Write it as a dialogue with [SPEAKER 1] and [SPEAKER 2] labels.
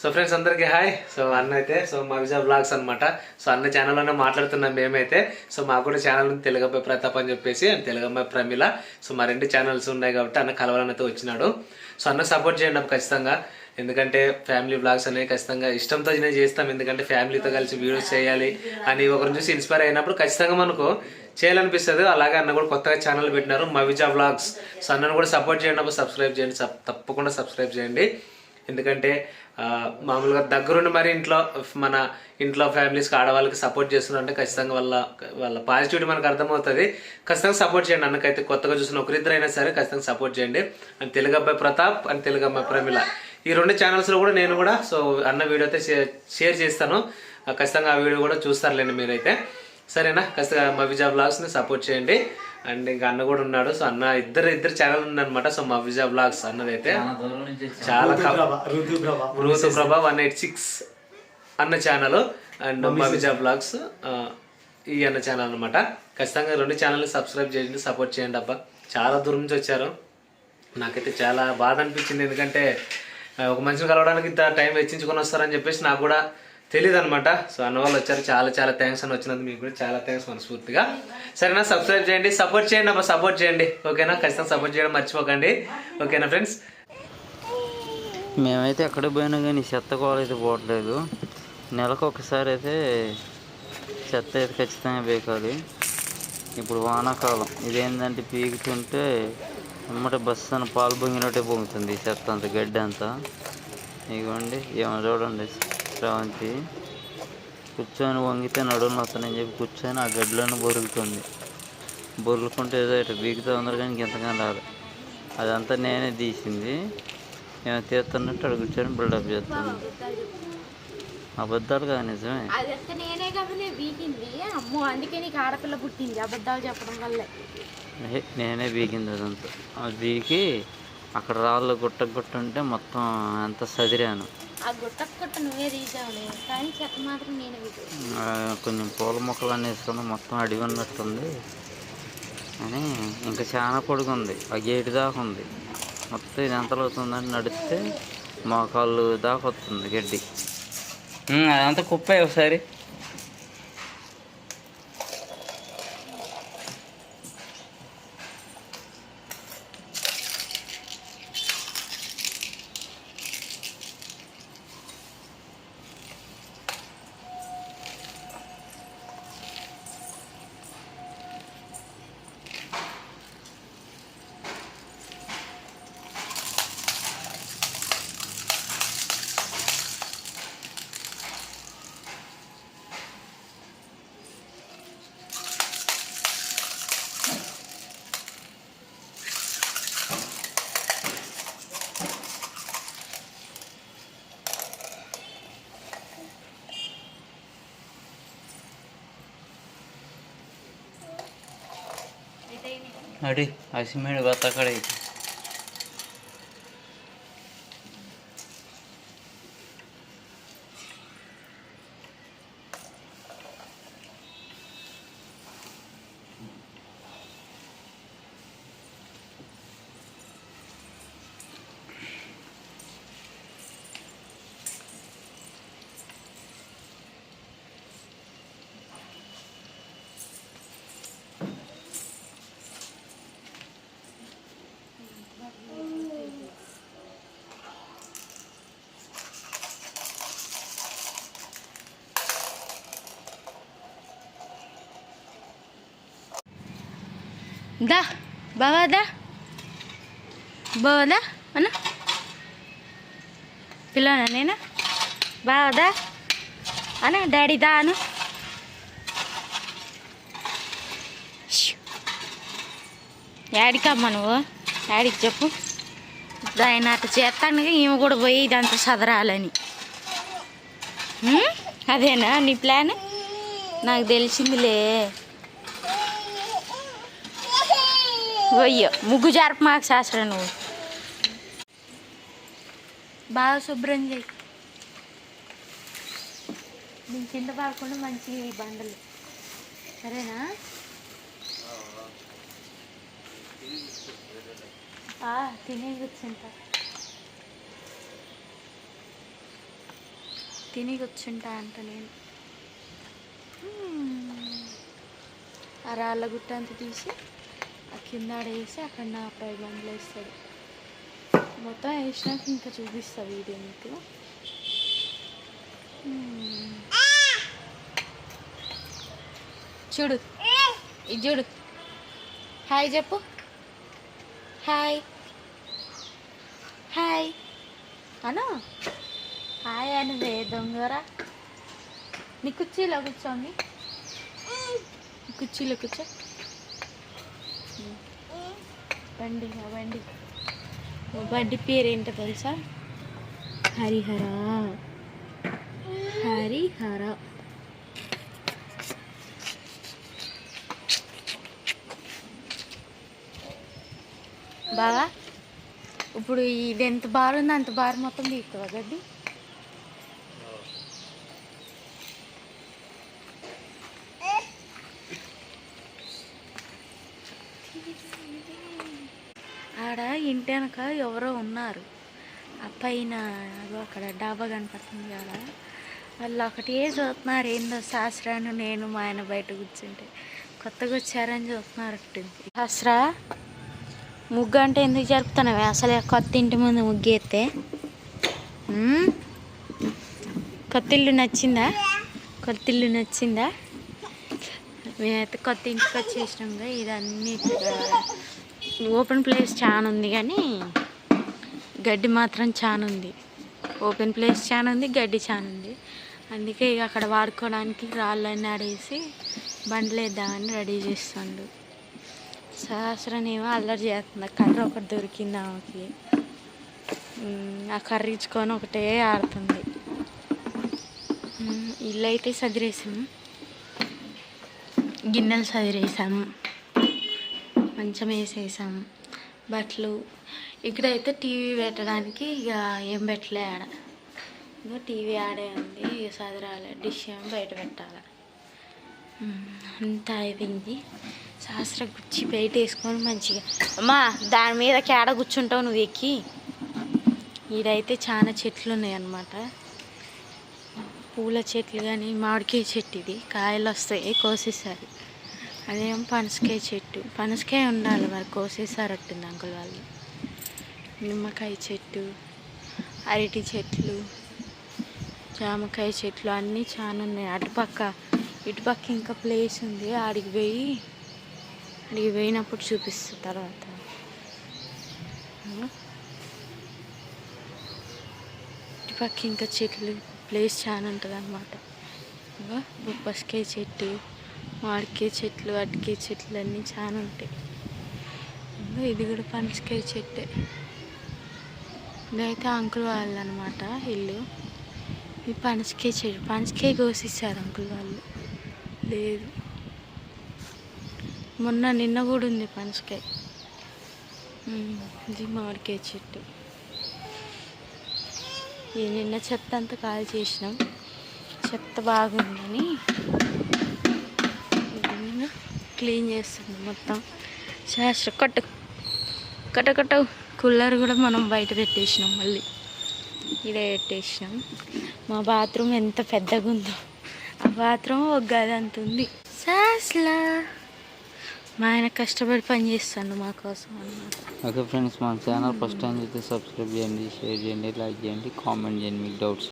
[SPEAKER 1] So friends అందరికీ hi. So అన్న అయితే సో మా విజయ బ్లాగ్స్ అనమాట సో అన్న ఛానల్లోనే మాట్లాడుతున్నాం మేమైతే. సో మాకు కూడా ఛానల్ ఉంది తెలుగు ప్రతాప్ అని చెప్పేసి అండ్ తెలుగు ప్రమిళ. సో మా రెండు ఛానల్స్ ఉన్నాయి కాబట్టి అన్న కలవాలని అయితే వచ్చినాడు. సో అన్న సపోర్ట్ చేయండి ఖచ్చితంగా. ఎందుకంటే ఫ్యామిలీ బ్లాగ్స్ అనేవి ఖచ్చితంగా ఇష్టంతో నేను చేస్తాం. ఎందుకంటే ఫ్యామిలీతో కలిసి వీడియోస్ చేయాలి అని ఒకరిని చూసి ఇన్స్పైర్ అయినప్పుడు ఖచ్చితంగా మనకు చేయాలనిపిస్తుంది. అలాగే అన్న కూడా కొత్తగా ఛానల్ పెట్టినారు మవిజా బ్లాగ్స్. సో అన్నను కూడా సపోర్ట్ చేయండి సబ్స్క్రైబ్ చేయండి తప్పకుండా సబ్స్క్రైబ్ చేయండి. ఎందుకంటే మామూలుగా దగ్గరుండి మరి ఇంట్లో మన ఇంట్లో ఫ్యామిలీస్కి ఆడవాళ్ళకి సపోర్ట్ చేస్తున్నారంటే ఖచ్చితంగా వాళ్ళ వాళ్ళ పాజిటివిటీ మనకు అర్థమవుతుంది. ఖచ్చితంగా సపోర్ట్ చేయండి. అన్నకైతే కొత్తగా చూసిన ఒకరిద్దరు అయినా సరే ఖచ్చితంగా సపోర్ట్ చేయండి. అండ్ తెలుగు అబ్బాయి ప్రతాప్ అండ్ తెలుగు అమ్మాయి ప్రమిళ. ఈ రెండు ఛానల్స్లో కూడా నేను కూడా సో అన్న వీడియో అయితే షేర్ షేర్ చేస్తాను. ఖచ్చితంగా ఆ వీడియో కూడా చూస్తారులేండి మీరైతే. సరేనా? ఖచ్చితంగా మా విజా బ్లాగ్స్ని సపోర్ట్ చేయండి. అండ్ ఇంకా అన్న కూడా ఉన్నాడు. సో అన్న ఇద్దరు ఇద్దరు ఛానల్ ఉందన్నమాట. సో మా విజా బ్లాగ్స్ అన్నదైతే. చాలా Ruthu Prabha one eight six అన్న ఛానల్ అండ్ మా విజా బ్లాగ్స్ ఈ అన్న ఛానల్ అనమాట ఖచ్చితంగా రెండు ఛానల్ సబ్స్క్రైబ్ చేయండి సపోర్ట్ చేయండి అబ్బా. చాలా దూరం నుంచి వచ్చారు. నాకైతే చాలా బాధ అనిపించింది. ఎందుకంటే ఒక మనిషిని కలవడానికి ఇంత టైం వెచ్చించుకొని వస్తారని చెప్పేసి నాకు కూడా తెలియదు అనమాట సో అన్న వాళ్ళు వచ్చారు. చాలా చాలా థ్యాంక్స్ అని వచ్చినందుకు మీకు కూడా చాలా థ్యాంక్స్ మనస్ఫూర్తిగా. సరేనా? సబ్స్క్రైబ్ చేయండి. సపోర్ట్ చేయండి అమ్మ సపోర్ట్ చేయండి. ఓకేనా? ఖచ్చితంగా సపోర్ట్ చేయడం మర్చిపోకండి. ఓకేనా ఫ్రెండ్స్
[SPEAKER 2] మేమైతే ఎక్కడ పోయినా కానీ చెత్త కూడా అయితే పోవట్లేదు. నెలకు ఒకసారి అయితే చెత్త అయితే ఖచ్చితంగా పీకాలి. ఇప్పుడు వానాకాలం. ఇదేంటంటే పీకుతుంటే అమ్మట బస్సు అని పాలు పొంగినట్టే పొంగుతుంది ఈ చెత్త అంతా గడ్డి అంతా. ఇదిగోండి ఏమో చూడండి. శ్రావంతి కూర్చొని వంగితే నడుము వస్తానని చెప్పి కూర్చొని ఆ గడ్డిలోనే బొరుగుతుంది. బొరులుకుంటే ఏదో ఇట్లా బీగుతూ ఉన్నారు కానీ ఇంకెంతగా రాదు. అదంతా నేనే తీసింది. నేను తీస్తున్నట్టు అక్కడ కూర్చొని బిల్డప్ చేస్తుంది. అబద్ధాలు కాదు నిజమే.
[SPEAKER 3] అదంతా నేనే వీకింది అమ్మో అందుకే నీకు ఆడపిల్ల పుట్టింది. అబద్ధాలు చెప్పడం వల్లే.
[SPEAKER 2] ఏ, నేనే బీకింది అదంతా. అది బీకి అక్కడ రాళ్ళు గుట్ట గుట్ట ఉంటే మొత్తం అంతా సదిరాను.
[SPEAKER 3] ఆ గుట్ట గుట్ట నువ్వే తీసావులే. కానీ చెత్త మాత్రం నేనే వీకు
[SPEAKER 2] ఆ, కొంచెం పూల మొక్కలు అన్నీ వేసుకుని మొత్తం అడిగి ఉన్నట్టుంది. అని ఇంకా చాలా పొడుగుంది. ఆ గేటు దాకా ఉంది. మొత్తం ఇది ఎంత అవుతుందని నడిస్తే మోకాళ్ళు దాకా వస్తుంది గడ్డి. అదంతా కుప్పే ఒకసారి. అడి అసిమేడు బతకడ
[SPEAKER 3] దా బావా దా బావా దా. అన్న. పిల్లనా నేను? బావా అన్న డాడీ దా అను యాడికమ్మ నువ్వు? యాడికి చెప్పు. ఆయన అట్ట చేస్తాను ఈమె కూడా పోయి ఇదంతా చదరాలని. అదేనా నీ ప్లాన్? నాకు తెలిసిందిలే. వయ్యో. ముగ్గు జరప మాకు శాస్త్రం నువ్వు. బాగా శుభ్రం చేయి. నేను కింద పడకుండా మంచి బండలు. సరేనా? తినే కూర్చుంటా. తిని కూర్చుంటా అంట నేను. ఆ రాళ్ళ గుట్ట అంత తీసి కింద ఆడేసి అక్కడ నా ఫ్రై బండ్లో వేస్తాడు మొత్తం వేసినాక ఇంకా చూపిస్తా వీడియో మీకు. చూడు. ఇది చూడు. హాయ్ చెప్పు. హాయ్. హాయ్. అను. హాయ్ అని వే దొంగరా. నీ కుర్చీలో కూర్చోండి. కుర్చీలో కూర్చో. బండి మా బండి. మా బండి పేరు ఏంటో తెలుసా? హరిహర. హరిహర. బాగా ఇప్పుడు ఇది ఎంత బార్ ఉందో అంత బార్ మొత్తం తీసుకోవా గడ్డి? వెనక ఎవరో ఉన్నారు. ఆ పైన అక్కడ డాబా కనపడుతుంది కదా. వాళ్ళు ఒకటే చూస్తున్నారు. ఏందో శాస్త్రాన్ని నేను మా ఆయన బయట కూర్చుంటే. కొత్తగా వచ్చారని చూస్తున్నారు శాస్త్ర ముగ్గు అంటే ఎందుకు జరుపుతున్నావే? అసలే కొత్త ఇంటి ముందు ముగ్గు ఎత్తే? కొత్త ఇల్లు నచ్చిందా? కొత్త ఇల్లు నచ్చిందా? మేమైతే కొత్త ఇంటికి వచ్చేసినాం ఇదన్నీ ఓపెన్ ప్లేస్ చాలా ఉంది కానీ గడ్డి మాత్రం చాలా ఉంది. ఓపెన్ ప్లేస్ చాలా ఉంది గడ్డి చాలా ఉంది. అందుకే ఇక అక్కడ వాడుకోవడానికి రాళ్ళన్నీ ఆడేసి బండ్లు వేద్దామని రెడీ చేస్తుండు. సహస్రనేమో అల్లరి చేస్తుంది. కర్ర ఒకటి దొరికింది ఆమెకి. ఆ కర్ర ఇచ్చుకొని ఒకటే ఆడుతుంది. ఇల్లు అయితే సదిరేసాము. గిన్నెలు సదిరేసాము. మంచం వేసేసాం. బట్టలు ఇక్కడైతే టీవీ పెట్టడానికి ఇక ఏం పెట్టలే ఆడ. ఇంకా టీవీ ఆడే ఉంది ఇక సదరాలి డిష్ ఏం బయట పెట్టాలి. అంతా అయిపోయింది. శాస్త్ర గుచ్చి బయట వేసుకొని మంచిగా అమ్మా దాని మీద కేడ కూర్చుంటావు నువ్వు ఎక్కి. ఈడైతే చాలా చెట్లు ఉన్నాయన్నమాట. పూల చెట్లు కానీ మామిడికాయ చెట్టు ఇది కాయలు వస్తాయి కోసేసారి అదేం పనసకాయ చెట్టు. పనసకాయ ఉండాలి మరి కోసేసారట్టుంది అంకుల్ వాళ్ళు. నిమ్మకాయ చెట్టు అరటి చెట్లు జామకాయ చెట్లు అన్నీ చాలా ఉన్నాయి. అటుపక్క ఇటుపక్క ఇంకా ప్లేస్ ఉంది. ఆడికి పోయి అడిగి పోయినప్పుడు చూపిస్తా తర్వాత. ఇటుపక్క ఇంకా చెట్లు ప్లేస్ చాలా ఉంటుంది అనమాట బొప్పస్కాయ చెట్టు. మామిడికాయ చెట్లు అటికాయ చెట్లు అన్నీ చాలా ఉంటాయి. ఇంకా ఇది కూడా పనసకాయ చెట్టే. ఇదైతే అంకుల్ వాళ్ళు అనమాట ఇల్లు. ఈ పనసకాయ చెట్టు. పనసకాయ కోసిస్తారు అంకుల్ వాళ్ళు. లేదు. మొన్న నిన్న కూడా ఉంది పనసకాయ. ఇది మామిడికాయ చెట్టు. ఈ నిన్న చెత్త అంతా కాల్ చేసినాం. చెత్త బాగుందని క్లీన్ చేస్తుంది మొత్తం. శాస్త్ర కట్టు కట్ట కట్ట. కూలర్ కూడా మనం బయట పెట్టేసినాం మళ్ళీ. ఇదే పెట్టేసినాం. మా బాత్రూమ్ ఎంత పెద్దగా ఉందో. ఆ బాత్రూమ్ ఒక గది అంత ఉంది. శాస్లా మా ఆయన కష్టపడి పని చేస్తాడు మా కోసం అన్నమాట.
[SPEAKER 2] ఓకే ఫ్రెండ్స్ మన ఛానల్ ఫస్ట్ టైం అయితే సబ్స్క్రైబ్ చేయండి షేర్ చేయండి లైక్ చేయండి కామెంట్ చేయండి మీకు డౌట్స్